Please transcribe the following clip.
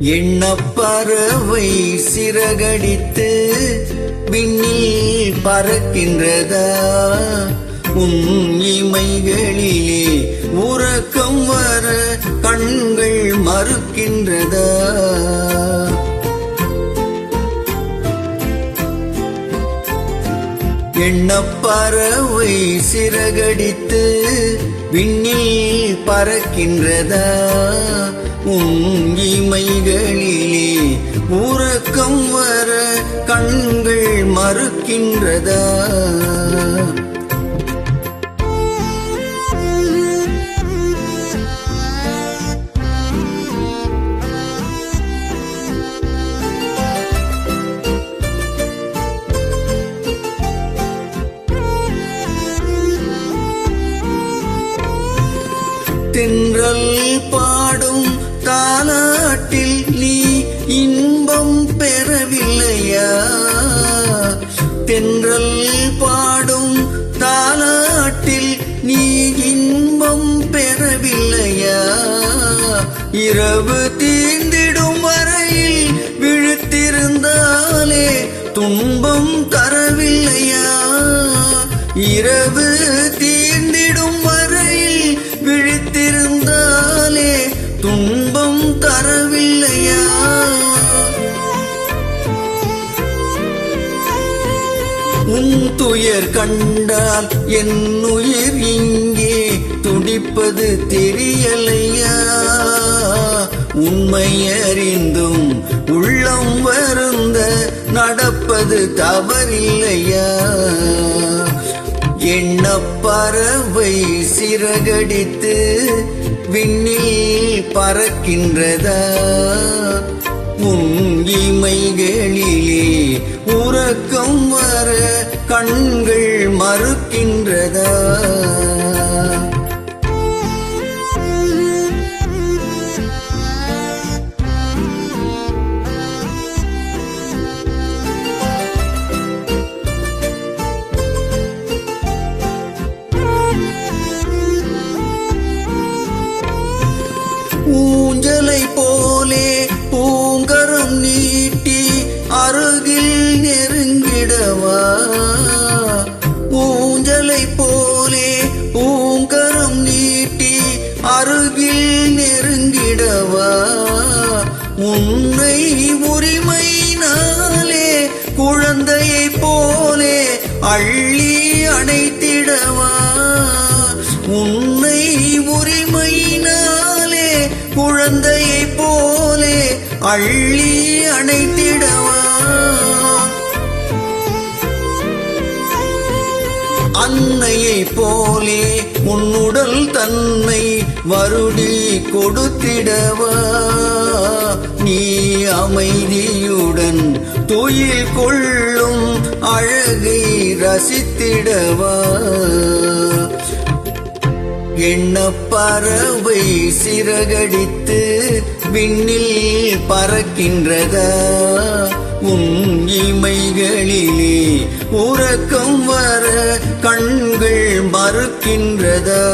எண்ணப்பறவை சிறகடித்து விண்ணில் பறக்கின்றதா? உன் இமைகளிலே உறக்கம் வர கண்கள் மறுக்கின்றதா? எண்ணப்பறவை சிறகடித்து விண்ணில் பறக்கின்றதா? உங்கிமைகளிலே இமைகளிலே உறக்கம் வர கண்கள் மறுக்கின்றதா? தென்றல் பா இரவு தீந்திடும் வரையில் விழுத்திருந்தாலே துன்பம் தரவில்லையா? இரவு தீ உன் துயர் கண்டால் என் உயிர் இங்கே துடிப்பது தெரியலையா? உண்மை அறிந்தும் உள்ளம் வருந்த நடப்பது தவறில்லையா? எண்ணப்பறவை சிறகடித்து விண்ணில் பறக்கின்றதா? உன் இமைகளிலே உறக்கம் வர கண்கள் மறுக்கின்றதா? ஊஞ்சலை போலே பூங்கரம் நீட்டி அருகில் நெருங்கிடவா? ஊஞ்சலை போலே பூங்கரம் நீட்டி அருகில் நெருங்கிடவா? உன்னை உரிமையினாலே குழந்தையை போலே அள்ளி அணைத்து குழந்தையை போலே அள்ளி அணைத்திடவா? அன்னையை போலே உன்னுடல் தன்னை வருடி கொடுத்திடவா? நீ அமைதியுடன் துயில் கொள்ளும் அழகை ரசித்திடவா? எண்ண பறவை சிறகடித்து விண்ணில் பறக்கின்றதா? உன் இமைகளிலே உறக்கம் வர கண்கள் மறுக்கின்றதா?